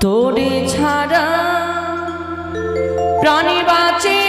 তোরে ছাড়া প্রাণী বাঁচে